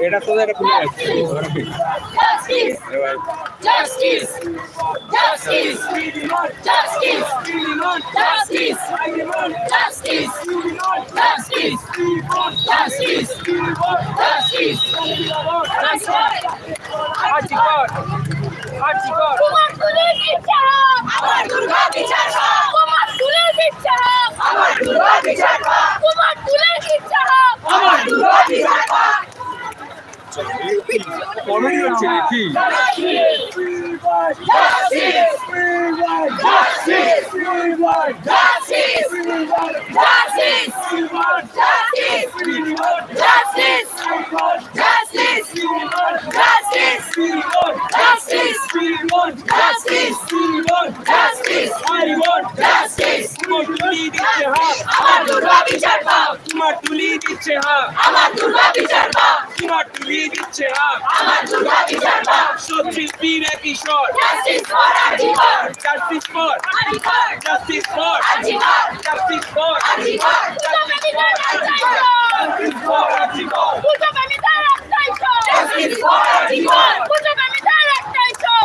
এটা তো একটা খুলে justice, justice, justice, justice, justice, justice, justice, justice. Hajigarh Hajigarh তোমার তুলে বিচার আমার দুর্গা বিচার তোমার তুলে বিচার আমার দুর্গা বিচার তোমার তুলে বিচার আমার দুর্গা বিচার হোক! কমেডি হচ্ছে নাকি Justice! Justice! Justice! Justice! Justice! Justice! Justice! Justice! Justice! Justice! Justice! Justice! আমার দুর্গা বিচার পাও তোমার তুলি দিচ্ছে হাত আমার দুর্গা বিচার পাও তোমার তুলি দিচ্ছে হাত আমার দুর্গা বিচার সত্যিস বীর কিশোর। Justice for RG Kar justice for RG Kar justice for RG Kar justice for রাস্তায় জাস্টিস ফর রাস্তায় জাস্টিস ফর রাস্তায় justice for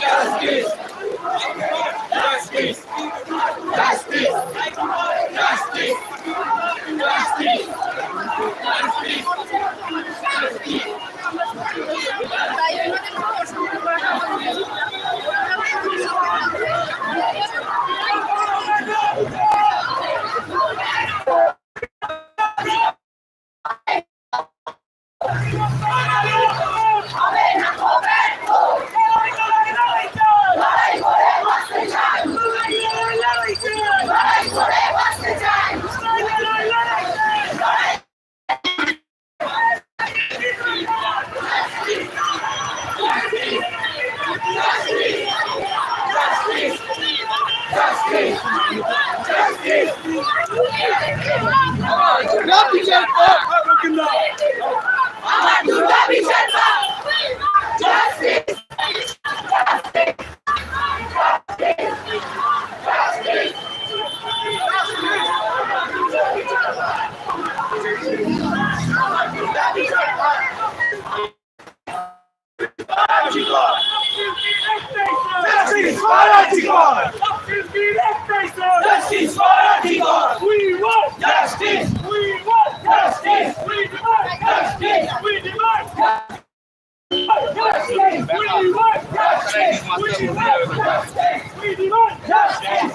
justice justice justice justice justice হবে না হবে Justice for We demand justice!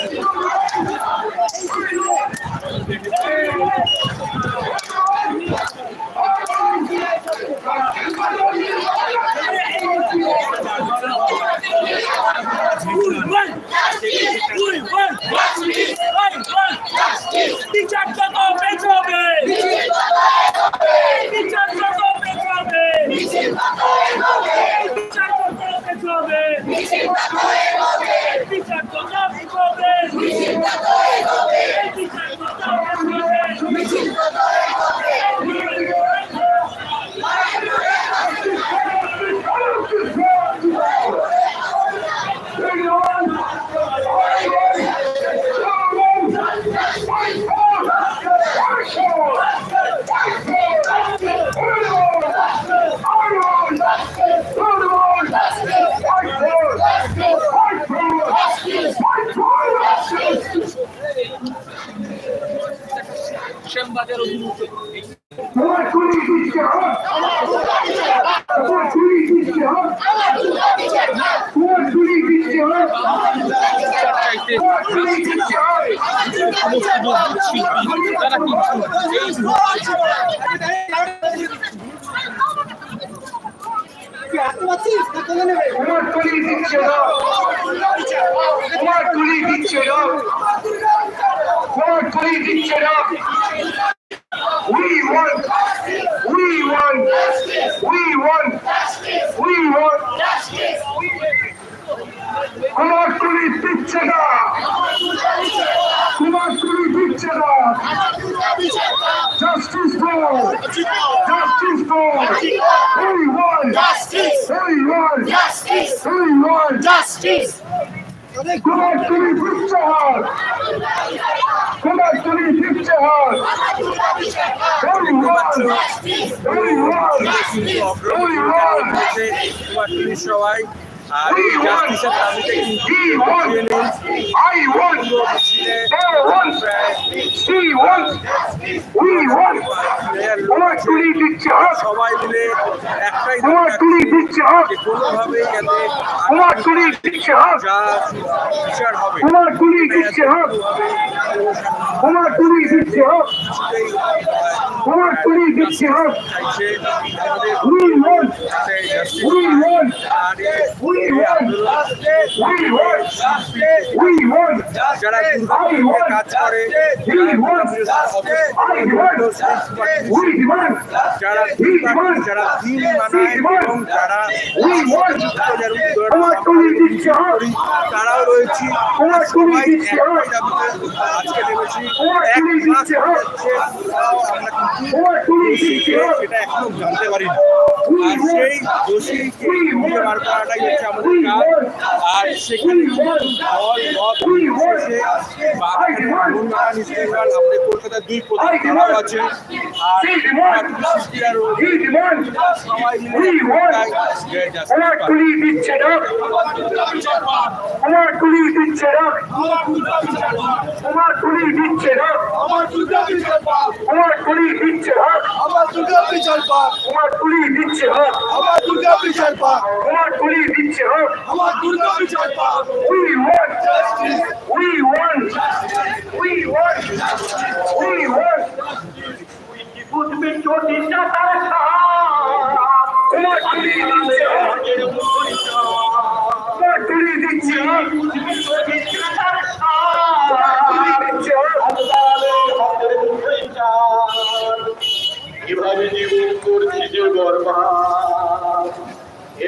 Thank you. তাদের অভিমুখে চাইতে সমস্ত বিদ্যুৎ শিল্পী তারা কিন্তু তোমার তুলি দিচ্ছে না তোমার তুলি দিচ্ছে না তোমার তুলি দিচ্ছে না We want, we want, we want, we want. তোমার তুলি দিচ্ছে না তোমার তুলি দিচ্ছে না Justice for, justice for, we want, Justice! we want, Justice! we want. Justice! তোমার তুলি দিচ্ছে হাত তোমার তুলি দিচ্ছে হাত We want, we want, we want. Police সবাই আর জাস্টিসের দাবিতে কিন্তু I want, they want, she wants, we want. তোমার তুলি দিচ্ছে হাত সবাই মিলে একটাই তোমার তুলি দিচ্ছে যে কোনোভাবেই যাতে তোমার তুলি দিচ্ছে যা বিচার হবে তোমার তুলি দিচ্ছে হাত তোমার তুলি দিচ্ছে হাত তোমার তুলি দিচ্ছে justice we want, আর এই we want, we want, we want. যারা দুর্গাপুরে কাজ করে We want, I want, we demand, যারা we demand, যারা দিন মানায় এবং যারা want. সমাজের উত্তর তুলি দিচ্ছে হাত তারাও রয়েছি তোমার তুলি দিচ্ছে হাত আজকে নেমেছি এক মাস আমরা সেটা এখনও জানতে পারিনি। আর সেই দোষীকে খুঁজে বার করাটাই হচ্ছে আমাদের কাজ। আর সেখানে আমাদের কলকাতার দুই প্রতিনিধিরাও আছে। আর সবাই দিচ্ছে না। তোমার তুলি দিচ্ছে না তোমার তুলি দিচ্ছে না আমার দুর্গা বিচার পাক তোমার তুলি দিচ্ছে না আমার দুর্গা বিচার পাক তোমার তুলি দিচ্ছে না আমার দুর্গা বিচার পাক তোমার তুলি দিচ্ছে না আমার দুর্গা বিচার পাক We want justice. We want. We want.